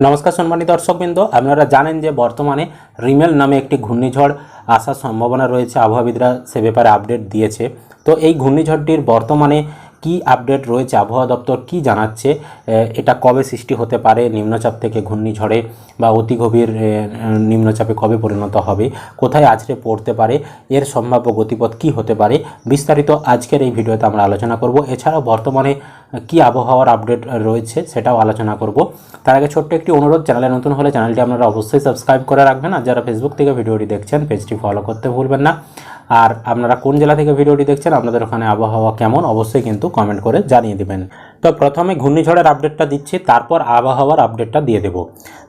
নমস্কার সম্মানিত দর্শকবৃন্দ, আপনারা জানেন যে বর্তমানে রিমেল নামে একটি ঘূর্ণিঝড় আসার সম্ভাবনা রয়েছে। আবহাওয়াবিদরা সে ব্যাপারে আপডেট দিয়েছে। তো এই ঘূর্ণিঝড়টির বর্তমানে কি আপডেট রয়েছে? আবহাওয়া দপ্তর কি জানাচ্ছে? এটা কবে সৃষ্টি হতে পারে? নিম্নচাপ থেকে ঘূর্ণিঝড়ে বা অতি গভীর নিম্নচাপে কবে পরিণত হবে? কোথায় আছড়ে পড়তে পারে? এর সম্ভাব্য গতিপথ কি হতে পারে? বিস্তারিত আজকের এই ভিডিওতে আমরা আলোচনা করব। এছাড়াও বর্তমানে কি আবহাওয়ার আপডেট রয়েছে সেটাও আলোচনা করব। তার আগে ছোট্ট একটি অনুরোধ, চ্যানেলে নতুন হলে চ্যানেলটি আপনারা অবশ্যই সাবস্ক্রাইব করে রাখবেন। আর যারা ফেসবুক থেকে ভিডিওটি দেখছেন, পেজটি ফলো করতে ভুলবেন না। আর আপনারা কোন জেলা থেকে ভিডিওটি দেখছেন, আপনাদের ওখানে আবহাওয়া কেমন, অবশ্যই কিন্তু কমেন্ট করে জানিয়ে দেবেন। তো প্রথমে ঘূর্ণিঝড়ের আপডেটটা দিচ্ছি, তারপর আবহাওয়ার আপডেটটা দিয়ে দেব।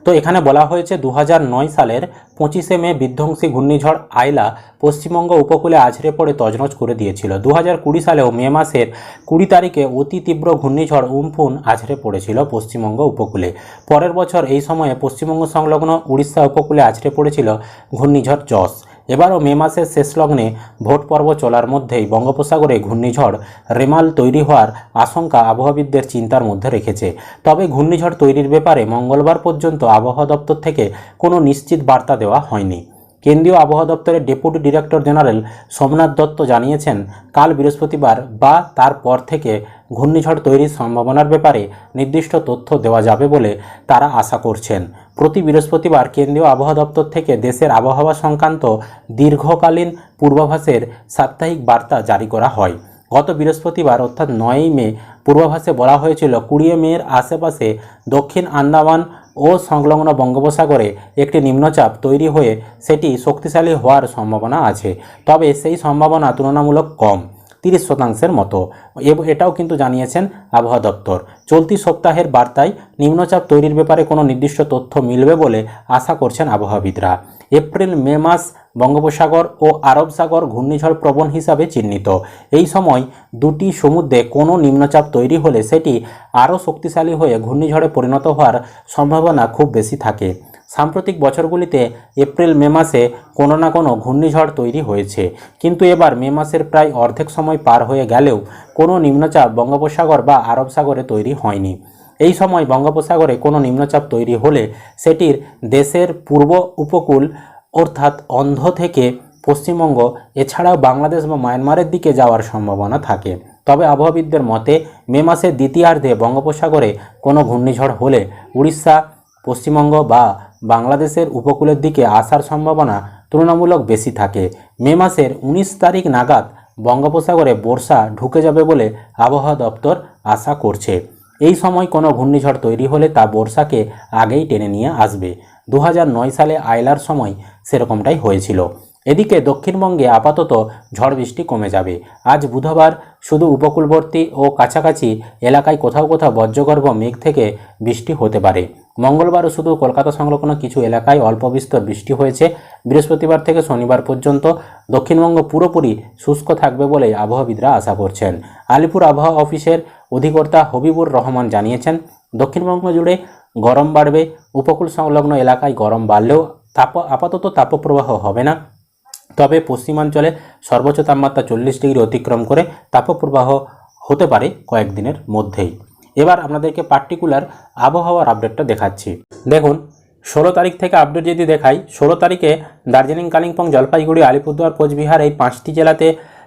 তো এখানে বলা হয়েছে দু হাজার নয় সালের পঁচিশে মে বিধ্বংসী ঘূর্ণিঝড় আইলা পশ্চিমবঙ্গ উপকূলে আছড়ে পড়ে তজনজ করে দিয়েছিল। দু কুড়ি সালেও মে মাসের কুড়ি তারিখে অতি তীব্র ঘূর্ণিঝড় উমফুন আছড়ে পড়েছিল পশ্চিমবঙ্গ উপকূলে। পরের বছর এই সময়ে পশ্চিমবঙ্গ সংলগ্ন উড়িষ্যা উপকূলে আছড়ে পড়েছিল ঘূর্ণিঝড় জস এবারও মে মাসের শেষ লগ্নে ভোট পর্ব চলার মধ্যেই বঙ্গোপসাগরে ঘূর্ণিঝড় রেমাল তৈরি হওয়ার আশঙ্কা আবহাওয়াবিদদের চিন্তার মধ্যে রেখেছে। তবে ঘূর্ণিঝড় তৈরির ব্যাপারে মঙ্গলবার পর্যন্ত আবহাওয়া দপ্তর থেকে কোনো নিশ্চিত বার্তা দেওয়া হয়নি। কেন্দ্রীয় আবহাওয়া দপ্তরের deputy director general Somnath Dutta জানিয়েছেন, কাল বৃহস্পতিবার বা তারপর থেকে ঘূর্ণিঝড় তৈরির সম্ভাবনার ব্যাপারে নির্দিষ্ট তথ্য দেওয়া যাবে বলে তারা আশা করছেন। প্রতি বৃহস্পতিবার কেন্দ্রীয় আবহাওয়া দপ্তর থেকে দেশের আবহাওয়া সংক্রান্ত দীর্ঘকালীন পূর্বাভাসের সাপ্তাহিক বার্তা জারি করা হয়। গত বৃহস্পতিবার, অর্থাৎ নয়ই মে, পূর্বাভাসে বলা হয়েছিল কুড়িয়ে মের আশেপাশে দক্ষিণ আন্দামান ও সংলগ্ন বঙ্গোপসাগরে একটি নিম্নচাপ তৈরি হয়ে সেটি শক্তিশালী হওয়ার সম্ভাবনা আছে। তবে সেই সম্ভাবনা তুলনামূলক কম। তিরিশ শতাংশের মতো। এটাও কিন্তু জানিয়েছেন আবহাওয়া দপ্তর। চলতি সপ্তাহের বার্তায় নিম্নচাপ তৈরির ব্যাপারে কোনো নির্দিষ্ট তথ্য মিলবে বলে আশা করছেন আবহাওয়াবিদরা। এপ্রিল, মে মাস বঙ্গোপসাগর ও আরব সাগর ঘূর্ণিঝড় প্রবণ হিসাবে চিহ্নিত। এই সময় দুটি সমুদ্রে কোনো নিম্নচাপ তৈরি হলে সেটি আরও শক্তিশালী হয়ে ঘূর্ণিঝড়ে পরিণত হওয়ার সম্ভাবনা খুব বেশি থাকে। সাম্প্রতিক বছরগুলিতে এপ্রিল, মে মাসে কোনো না কোনো ঘূর্ণিঝড় তৈরি হয়েছে। কিন্তু এবার মে মাসের প্রায় অর্ধেক সময় পার হয়ে গেলেও কোনো নিম্নচাপ বঙ্গোপসাগর বা আরব সাগরে তৈরি হয়নি। এই সময় বঙ্গোপসাগরে কোনো নিম্নচাপ তৈরি হলে সেটির দেশের পূর্ব উপকূল, অর্থাৎ অন্ধ থেকে পশ্চিমবঙ্গ, এছাড়াও বাংলাদেশ বা মায়ানমারের দিকে যাওয়ার সম্ভাবনা থাকে। তবে আবহাওয়াবিদদের মতে, মে মাসের দ্বিতীয়ার্ধে বঙ্গোপসাগরে কোনো ঘূর্ণিঝড় হলে উড়িষ্যা পশ্চিমবঙ্গ বা বাংলাদেশের উপকূলের দিকে আসার সম্ভাবনা তুলনামূলক বেশি থাকে। মে মাসের উনিশ তারিখ নাগাদ বঙ্গোপসাগরে বর্ষা ঢুকে যাবে বলে আবহাওয়া দপ্তর আশা করছে। এই সময় কোনো ঘূর্ণিঝড় তৈরি হলে তা বর্ষাকে আগেই টেনে নিয়ে আসবে। দু হাজার নয় সালে আয়লার সময় সেরকমটাই হয়েছিল। এদিকে দক্ষিণবঙ্গে আপাতত ঝড় বৃষ্টি কমে যাবে। আজ বুধবার শুধু উপকূলবর্তী ও কাছাকাছি এলাকায় কোথাও কোথাও বজ্রগর্ভ মেঘ থেকে বৃষ্টি হতে পারে। মঙ্গলবারও শুধু কলকাতা সংলগ্ন কিছু এলাকায় অল্প বিস্তর বৃষ্টি হয়েছে। বৃহস্পতিবার থেকে শনিবার পর্যন্ত দক্ষিণবঙ্গ পুরোপুরি শুষ্ক থাকবে বলে আবহাওয়াবিদরা আশা করছেন। আলিপুর আবহাওয়া অফিসের অধিকর্তা হবিবুর রহমান জানিয়েছেন, দক্ষিণবঙ্গ জুড়ে গরম বাড়বে, উপকূল সংলগ্ন এলাকায় গরম বাড়লেও তাপ, আপাতত তাপপ্রবাহ হবে না। তবে পশ্চিমাঞ্চলে সর্বোচ্চ তাপমাত্রা চল্লিশ ডিগ্রি অতিক্রম করে তাপপ্রবাহ হতে পারে কয়েকদিনের মধ্যেই। এবার আপনাদেরকে পার্টিকুলার আবহাওয়ার আপডেটটা দেখাচ্ছি। দেখুন, ষোলো তারিখ থেকে আপডেট যদি দেখাই, ষোলো তারিখে দার্জিলিং, কালিম্পং, জলপাইগুড়ি, আলিপুরদুয়ার, কোচবিহার এই পাঁচটি জেলাতে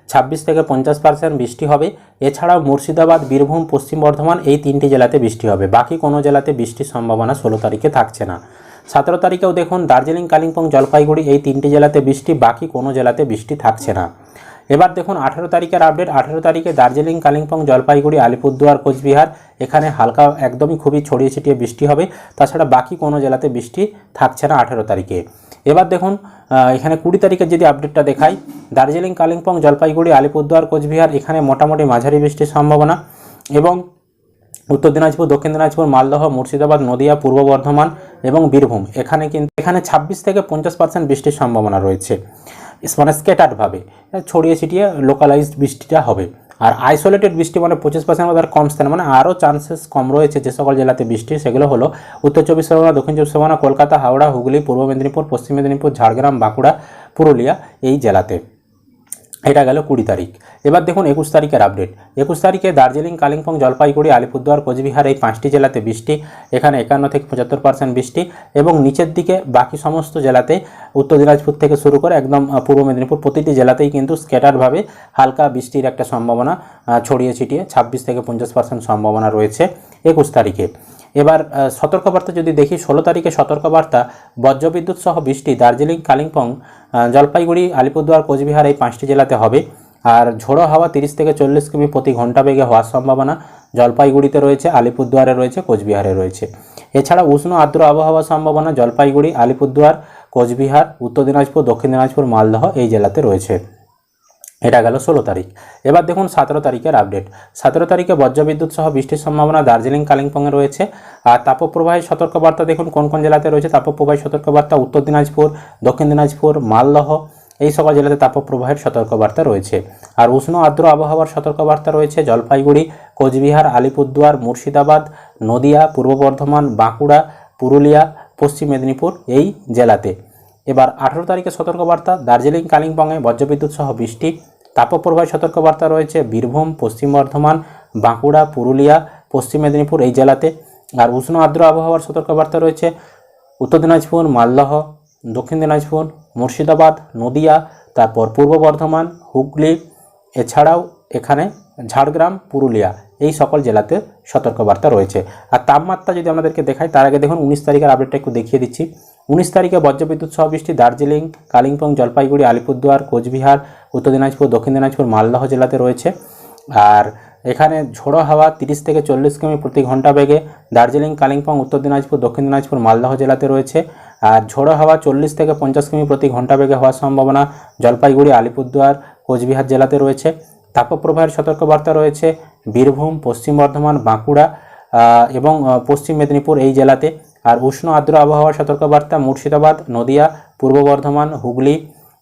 ছাব্বিশ থেকে পঞ্চাশ পার্সেন্ট বৃষ্টি হবে। এছাড়াও মুর্শিদাবাদ, বীরভূম, পশ্চিম বর্ধমান এই তিনটি জেলাতে বৃষ্টি হবে। বাকি কোনো জেলাতে বৃষ্টির সম্ভাবনা ষোলো তারিখে থাকছে না। সতেরো তারিখেও দেখুন, দার্জিলিং, কালিম্পং, জলপাইগুড়ি এই তিনটি জেলাতে বৃষ্টি, বাকি কোনো জেলাতে বৃষ্টি থাকছে না। এবার দেখুন, আঠেরো তারিখের আপডেট আঠেরো তারিখে দার্জিলিং, কালিম্পং, জলপাইগুড়ি, আলিপুরদুয়ার, কোচবিহার, এখানে হালকা একদমই খুবই ছড়িয়ে ছিটিয়ে বৃষ্টি হবে। তাছাড়া বাকি কোনো জেলাতে বৃষ্টি থাকছে না আঠেরো তারিখে। এবার দেখুন এখানে কুড়ি তারিখের যদি আপডেটটা দেখাই, দার্জিলিং, কালিম্পং, জলপাইগুড়ি, আলিপুরদুয়ার, কোচবিহার, এখানে মোটামুটি মাঝারি বৃষ্টির সম্ভাবনা। এবং উত্তর দিনাজপুর, দক্ষিণ দিনাজপুর, মালদহ, মুর্শিদাবাদ, নদিয়া, পূর্ব বর্ধমান এবং বীরভূম। এখানে কিন্তু, এখানে ছাব্বিশ থেকে পঞ্চাশ পার্সেন্ট বৃষ্টির সম্ভাবনা রয়েছে। মানে স্কেটারভাবে ছড়িয়ে ছিটিয়ে লোকালাইজড বৃষ্টিটা হবে। আর আইসোলেটেড বৃষ্টি মানে পঁচিশ পার্সেন্ট আর কম স্থানে মানে আরও চান্সেস কম রয়েছে যে সকল জেলাতে বৃষ্টি, সেগুলো হলো উত্তর চব্বিশ পরগনা, দক্ষিণ চব্বিশ পরগনা, কলকাতা, হাওড়া, হুগলি, পূর্ব মেদিনীপুর, পশ্চিম মেদিনীপুর, ঝাড়গ্রাম, বাঁকুড়া, পুরুলিয়া এই জেলাতে। এটা গেল কুড়ি তারিখ। এবার দেখুন একুশ তারিখের আপডেট একুশ তারিখে দার্জিলিং, কালিম্পং, জলপাইগুড়ি, আলিপুরদুয়ার, কোচবিহার, এই পাঁচটি জেলাতে বৃষ্টি, এখানে একান্ন থেকে পঁচাত্তর পার্সেন্ট বৃষ্টি এবং নিচের দিকে বাকি সমস্ত জেলাতে উত্তর দিনাজপুর থেকে শুরু করে একদম পূর্ব মেদিনীপুর প্রতিটি জেলাতেই কিন্তু স্ক্যাটারভাবে হালকা বৃষ্টির একটা সম্ভাবনা ছড়িয়ে ছিটিয়ে ছাব্বিশ থেকে পঞ্চাশ পার্সেন্ট সম্ভাবনা রয়েছে একুশ তারিখে। এবার সতর্কবার্তা যদি দেখি, ষোলো তারিখে সতর্কবার্তা, বজ্রবিদ্যুৎ সহ বৃষ্টি, দার্জিলিং, কালিম্পং জলপাইগুড়ি, আলিপুরদুয়ার, কোচবিহার এই পাঁচটি জেলাতে হবে। আর ঝোড়ো হাওয়া তিরিশ থেকে চল্লিশ কিমি প্রতি ঘণ্টা বেগে হওয়ার সম্ভাবনা জলপাইগুড়িতে রয়েছে, আলিপুরদুয়ারে রয়েছে, কোচবিহারে রয়েছে। এছাড়া উষ্ণ আর্দ্র আবহাওয়ার সম্ভাবনা জলপাইগুড়ি, আলিপুরদুয়ার, কোচবিহার, উত্তর দিনাজপুর, দক্ষিণ দিনাজপুর, মালদহ এই জেলাতে রয়েছে। এটা গেল ষোলো তারিখ। এবার দেখুন সতেরো তারিখের আপডেট সতেরো তারিখে বজ্রবিদ্যুৎ সহ বৃষ্টির সম্ভাবনা দার্জিলিং, কালিম্পংয়ে রয়েছে। আর তাপপ্রবাহের সতর্কবার্তা দেখুন, কোন কোন জেলাতে রয়েছে তাপপ্রবাহের সতর্কবার্তা? উত্তর দিনাজপুর, দক্ষিণ দিনাজপুর, মালদহ, এই সকল জেলাতে তাপপ্রবাহের সতর্কবার্তা রয়েছে। আর উষ্ণ আর্দ্র আবহাওয়ার সতর্কবার্তা রয়েছে জলপাইগুড়ি, কোচবিহার, আলিপুরদুয়ার, মুর্শিদাবাদ, নদিয়া, পূর্ব বর্ধমান, বাঁকুড়া, পুরুলিয়া, পশ্চিম মেদিনীপুর এই জেলাতে। এবার আঠেরো তারিখে সতর্কবার্তা, দার্জিলিং, কালিম্পংয়ে বজ্রবিদ্যুৎ সহ বৃষ্টি। তাপপ্রবাহের সতর্কবার্তা রয়েছে বীরভূম, পশ্চিম বর্ধমান, বাঁকুড়া, পুরুলিয়া, পশ্চিম মেদিনীপুর এই জেলাতে। আর উষ্ণ আর্দ্র আবহাওয়ার সতর্কবার্তা রয়েছে উত্তর দিনাজপুর, মালদহ, দক্ষিণ দিনাজপুর, মুর্শিদাবাদ, নদিয়া, তারপর পূর্ব বর্ধমান, হুগলি, এছাড়াও এখানে ঝাড়গ্রাম, পুরুলিয়া এই সকল জেলাতে সতর্কবার্তা রয়েছে। আর তাপমাত্রা যদি আমাদেরকে দেখায়, তার আগে দেখুন, উনিশ তারিখের আপডেটটা একটু দেখিয়ে দিচ্ছি। উনিশ তারিখে বজ্রবিদ্যুৎ সহ বৃষ্টি, দার্জিলিং, কালিম্পং, জলপাইগুড়ি, আলিপুরদুয়ার, কোচবিহার, উত্তর দিনাজপুর, দক্ষিণ দিনাজপুর, মালদহ জেলাতে রয়েছে। আর এখানে ঝোড়ো হাওয়া তিরিশ থেকে চল্লিশ কিমি প্রতি ঘণ্টা বেগে। দার্জিলিং, কালিম্পং, উত্তর দিনাজপুর, দক্ষিণ দিনাজপুর, মালদহ জেলাতে রয়েছে। আর ঝোড়ো হাওয়া চল্লিশ থেকে পঞ্চাশ কিমি প্রতি ঘণ্টা বেগে হওয়ার সম্ভাবনা জলপাইগুড়ি, আলিপুরদুয়ার, কোচবিহার জেলাতে রয়েছে। তাপপ্রবাহের সতর্কবার্তা রয়েছে বীরভূম, পশ্চিম বর্ধমান, বাঁকুড়া এবং পশ্চিম মেদিনীপুর এই জেলাতে। আর উষ্ণ আর্দ্র আবহাওয়ার সতর্কবার্তা মুর্শিদাবাদ, নদিয়া, পূর্ব বর্ধমান, হুগলি,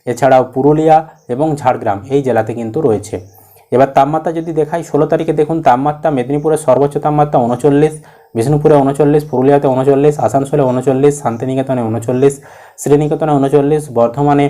এছাড়াও পুরুলিয়া এবং ঝাড়গ্রাম এই জেলাতে কিন্তু রয়েছে। এবার তাপমাত্রা যদি দেখাই, ষোলো তারিখে দেখুন তাপমাত্রা মেদিনীপুরের সর্বোচ্চ তাপমাত্রা উনচল্লিশ, বিষ্ণুপুরে উনচল্লিশ, পুরুলিয়াতে উনচল্লিশ, আসানসোলে উনচল্লিশ, শান্তিনিকেতনে উনচল্লিশ, শ্রীনিকেতনে উনচল্লিশ, বর্ধমানে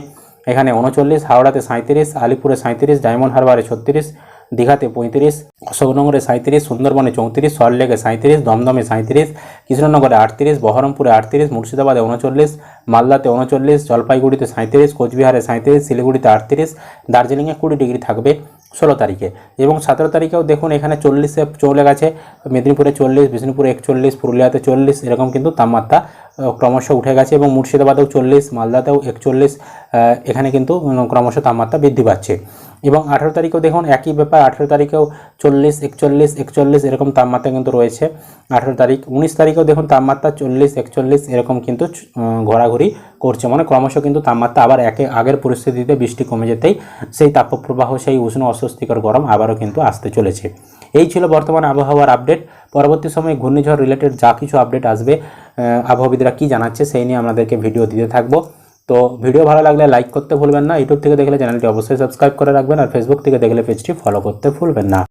এখানে উনচল্লিশ, হাওড়াতে সাঁত্রিশ আলিপুরে সাঁত্রিশ ডায়মন্ড হারবারে ছত্রিশ দীঘাতে পঁয়ত্রিশ, অশোকনগরে সাঁত্রিশ সুন্দরবনে চৌত্রিশ, সল্টলেকে সাঁত্রিশ দমদমে সাঁত্রিশ কৃষ্ণনগরে আটত্রিশ, বহরমপুরে আটত্রিশ, মুর্শিদাবাদে উনচল্লিশ, মালদাতে উনচল্লিশ, জলপাইগুড়িতে সাঁত্রিশ কোচবিহারে সাঁত্রিশ শিলিগুড়িতে আটত্রিশ, দার্জিলিংয়ে কুড়ি ডিগ্রি থাকবে ষোলো তারিখে। এবং সতেরো তারিখেও দেখুন এখানে চল্লিশে চলে গেছে, মেদিনীপুরে চল্লিশ, বিষ্ণুপুরে একচল্লিশ, পুরুলিয়াতে চল্লিশ, এরকম কিন্তু তাপমাত্রা ক্রমশ উঠে গেছে এবং মুর্শিদাবাদেও চল্লিশ, মালদাতেও একচল্লিশ এখানে কিন্তু ক্রমশ তাপমাত্রা বৃদ্ধি পাচ্ছে। এবং আঠেরো তারিখেও দেখুন একই ব্যাপার আঠেরো তারিখেও চল্লিশ একচল্লিশ একচল্লিশ এরকম তাপমাত্রা কিন্তু রয়েছে। আঠেরো তারিখ উনিশ তারিখেও দেখুন তাপমাত্রা চল্লিশ একচল্লিশ এরকম কিন্তু ঘোরাঘুরি করছে। মানে ক্রমশ কিন্তু তাপমাত্রা আবার একে আগের পরিস্থিতিতে বৃষ্টি কমে যেতেই সেই তাপপ্রবাহ সেই উষ্ণ অস্বস্তিকর গরম আবারও কিন্তু আসতে চলেছে। এই ছিল বর্তমান আবহাওয়ার আপডেট। পরবর্তী সময়ে ঘূর্ণিঝড় রিলেটেড যা কিছু আপডেট আসবে আহ, আবহাওয়াবিদরা কী জানাচ্ছে সেই নিয়ে আমাদেরকে ভিডিও দিতে থাকব। তো ভিডিও ভালো লাগলে লাইক করতে ভুলবেন না ইউটিউব থেকে দেখলে চ্যানেলটি অবশ্যই সাবস্ক্রাইব করে রাখবেন আর ফেসবুক থেকে দেখলে পেজটি ফলো করতে ভুলবেন না।